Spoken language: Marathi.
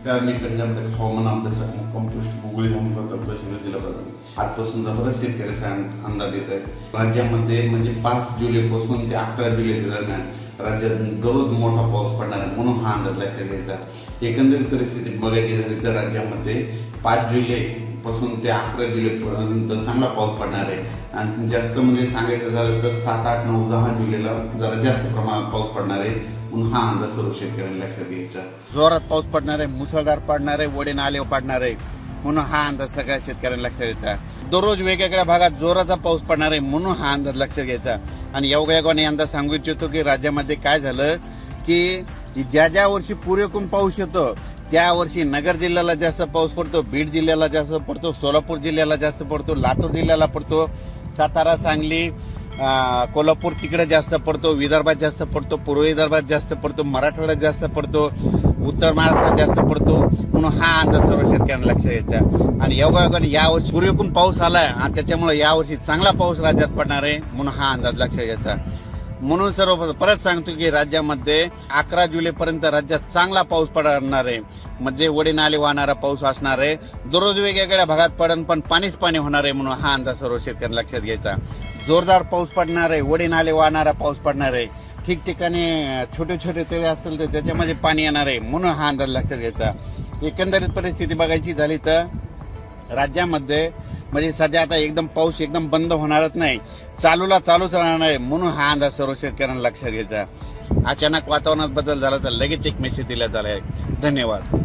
नमस्कार मी पंजाब हवामान अभ्यासक कंपोस्ट गुगळी हवामान तालुका जिल्हा बदल आजपासून बरेच शेतकऱ्याचा अंदाज येत आहे राज्यामध्ये म्हणजे पाच जुलैपासून ते अकरा जुलै दरम्यान राज्यात दररोज मोठा पाऊस पडणार आहे म्हणून हा अंदाज लक्षात घ्यायचा एकंदरीत परिस्थिती बघायची झाली तर राज्यामध्ये पाच जुलै पासून ते अकरा जुलैपर्यंत चांगला पाऊस पडणार आहे. आणि जास्त म्हणजे सांगायचं झालं तर सात आठ नऊ दहा जुलैला जरा जास्त प्रमाणात पाऊस पडणार आहे. म्हणून हा अंदाज सर्व शेतकऱ्यांनी लक्षात घ्यायचा. जोरात पाऊस पडणार आहे मुसळधार पडणार आहे वडे नाले पडणार आहे. म्हणून हा अंदाज सगळ्या शेतकऱ्यांना लक्षात घ्यायचा. दररोज वेगवेगळ्या भागात जोराचा पाऊस पडणार आहे म्हणून हा अंदाज लक्षात घ्यायचा. आणि योगायोगाने यंदा सांगू इच्छितो की राज्यामध्ये काय झालं की ज्या ज्या वर्षी पुरेकून पाऊस येतो त्यावर्षी नगर जिल्ह्याला जास्त पाऊस पडतो बीड जिल्ह्याला जास्त पडतो सोलापूर जिल्ह्याला जास्त पडतो लातूर जिल्ह्याला पडतो सातारा सांगली कोल्हापूर तिकडे जास्त पडतो विदर्भात जास्त पडतो पूर्व विदर्भात जास्त पडतो मराठवाड्यात जास्त पडतो उत्तर महाराष्ट्रात जास्त पडतो. म्हणून हा अंदाज सर्व शेतकऱ्यांना लक्ष घ्यायचा आणि योगायोगाने यावर्षी सूर्यकून पाऊस आलाय आणि त्याच्यामुळे यावर्षी चांगला पाऊस राज्यात पडणार आहे म्हणून हा अंदाज लक्ष घ्यायचा म्हणून सर्व परत सांगतो की राज्यामध्ये अकरा जुलैपर्यंत राज्यात चांगला पाऊस पडणार आहे. म्हणजे वडे नाले वाहणारा पाऊस असणार आहे. दररोज वेगवेगळ्या भागात पडन पण पाणीच पाणी होणार आहे म्हणून हा अंदाज सर्व शेतकऱ्यांना लक्षात घ्यायचा. जोरदार पाऊस पडणार आहे वडे नाले वाहणारा पाऊस पडणार आहे. ठिकठिकाणी छोटे छोटे तळे असतील तर त्याच्यामध्ये पाणी येणार आहे म्हणून हा अंदाज लक्षात घ्यायचा. एकंदरीत परिस्थिती बघायची झाली तर राज्यामध्ये म्हणजे सध्या आता एकदम पाऊस एकदम बंद होणारच नाही. चालूला चालूच राहणार आहे म्हणून हा अंदाज सर्व शेतकऱ्यांना लक्षात घ्यायचा. अचानक वातावरणात बदल झाला तर लगेच एक मेसेज दिला झाला आहे. धन्यवाद.